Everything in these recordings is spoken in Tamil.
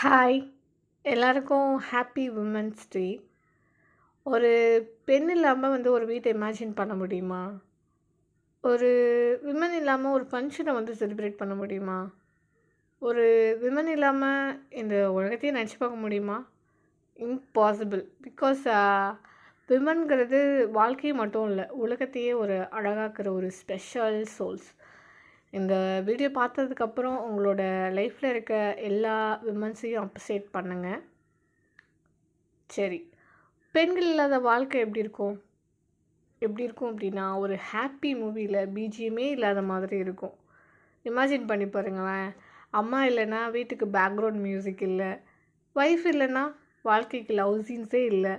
ஹாய் எல்லாருக்கும் ஹாப்பி உமன்ஸ் டே ஒரு பெண் இல்லாமல் வந்து ஒரு வீட்டை இமேஜின் பண்ண முடியுமா? ஒரு விமன் இல்லாமல் ஒரு ஃபங்க்ஷனை வந்து செலிப்ரேட் பண்ண முடியுமா? ஒரு விமன் இல்லாமல் இந்த உலகத்தையே நினச்சி பார்க்க முடியுமா? இம்பாசிபிள் பிகாஸ் விமன்கிறது வாழ்க்கையை மட்டும் இல்லை உலகத்தையே ஒரு அழகாக்கிற ஒரு ஸ்பெஷல் சோல்ஸ் இந்த வீடியோ பார்த்ததுக்கப்புறம் உங்களோட லைஃப்பில் இருக்க எல்லா விமன்ஸையும் அப்ரிசியேட் பண்ணுங்கள் சரி. பெண்கள் இல்லாத வாழ்க்கை எப்படி இருக்கும்? எப்படி இருக்கும் அப்படின்னா ஒரு ஹாப்பி மூவியில் பிஜிஎமே இல்லாத மாதிரி இருக்கும். இமேஜின் பண்ணி பாருங்களேன். அம்மா இல்லைன்னா வீட்டுக்கு பேக்ரவுண்ட் மியூசிக் இல்லை. ஒய்ஃப் இல்லைன்னா வாழ்க்கைக்கு லவ் சீன்ஸே இல்லை.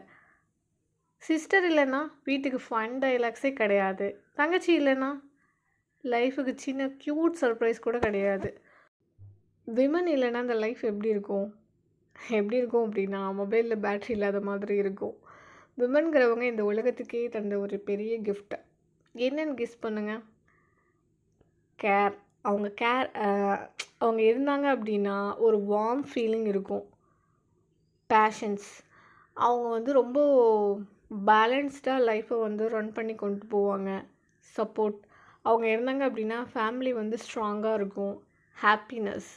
சிஸ்டர் இல்லைன்னா வீட்டுக்கு ஃபன் டைலாக்ஸே கிடையாது. தங்கச்சி இல்லைன்னா லைஃபுக்கு சின்ன க்யூட் சர்ப்ரைஸ் கூட கிடையாது. விமன் இல்லைன்னா அந்த லைஃப் எப்படி இருக்கும்? எப்படி இருக்கும் அப்படின்னா மொபைலில் பேட்ரி இல்லாத மாதிரி இருக்கும். விமன்கிறவங்க இந்த உலகத்துக்கே தந்த ஒரு பெரிய கிஃப்ட்டு என்னன்னு கெஸ் பண்ணுங்கள் கேர் அவங்க கேர் அவங்க இருந்தாங்க அப்படின்னா ஒரு வார்ம் ஃபீலிங் இருக்கும். பேஷன்ஸ் அவங்க வந்து ரொம்ப பேலன்ஸ்டாக லைஃப்பை வந்து ரன் பண்ணி கொண்டு போவாங்க. சப்போர்ட் அவங்க இருந்தாங்க அப்படின்னா ஃபேமிலி வந்து ஸ்ட்ராங்காக இருக்கும். ஹாப்பினஸ்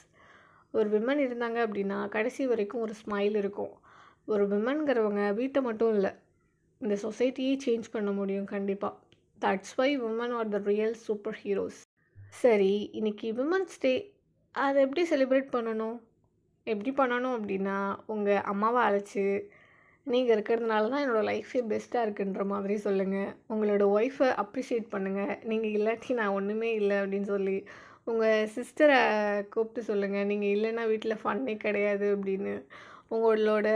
ஒரு விமன் இருந்தாங்க அப்படின்னா கடைசி வரைக்கும் ஒரு ஸ்மைல் இருக்கும். ஒரு விமன்கிறவங்க வீட்டை மட்டும் இல்லை இந்த சொசைட்டியே சேஞ்ச் பண்ண முடியும் கண்டிப்பாக that's why women are the real superheroes சரி இன்றைக்கி விமன்ஸ் டே அதை எப்படி செலிப்ரேட் பண்ணணும்? எப்படி பண்ணணும் அப்படின்னா உங்கள் அம்மாவை அழைச்சி நீங்கள் இருக்கிறதுனால தான் என்னோடய லைஃபே பெஸ்ட்டாக இருக்குன்ற மாதிரி சொல்லுங்கள் உங்களோட ஒய்ஃபை அப்ரிஷியேட் பண்ணுங்கள் நீங்கள் இல்லாட்டி நான் ஒன்றுமே இல்லை அப்படின்னு சொல்லி உங்கள் சிஸ்டரை கூப்பிட்டு சொல்லுங்கள் நீங்கள் இல்லைன்னா வீட்டில் ஃபன்னே கிடையாது அப்படின்னு உங்களோட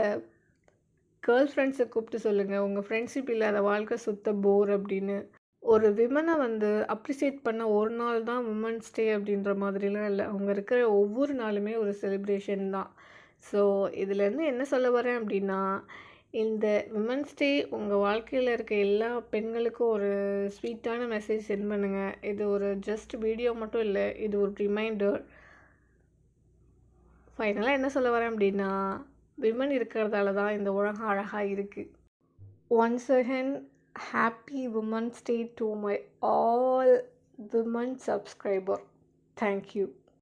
கேர்ள் ஃப்ரெண்ட்ஸை கூப்பிட்டு சொல்லுங்கள் உங்கள் ஃப்ரெண்ட்ஷிப் இல்லாத வாழ்க்கை சுத்த போர் அப்படின்னு. ஒரு விமனை வந்து அப்ரிஷியேட் பண்ண ஒரு நாள் தான் விமன்ஸ் டே அப்படின்ற மாதிரிலாம் இல்லை. அவங்க இருக்கிற ஒவ்வொரு நாளுமே ஒரு செலிப்ரேஷன் தான். ஸோ இதுலேருந்து என்ன சொல்ல வரேன் அப்படின்னா இந்த விமன்ஸ் டே உங்கள் வாழ்க்கையில் இருக்க எல்லா பெண்களுக்கும் ஒரு ஸ்வீட்டான மெசேஜ் சென்ட் பண்ணுங்கள் இது ஒரு ஜஸ்ட் வீடியோ மட்டும் இல்லை இது ஒரு ரிமைண்டர் ஃபைனலாக என்ன சொல்ல வரேன் அப்படின்னா விமன் இருக்கிறதால தான் இந்த உலகம் அழகாக இருக்குது once again happy women's day to my all women subscriber thank you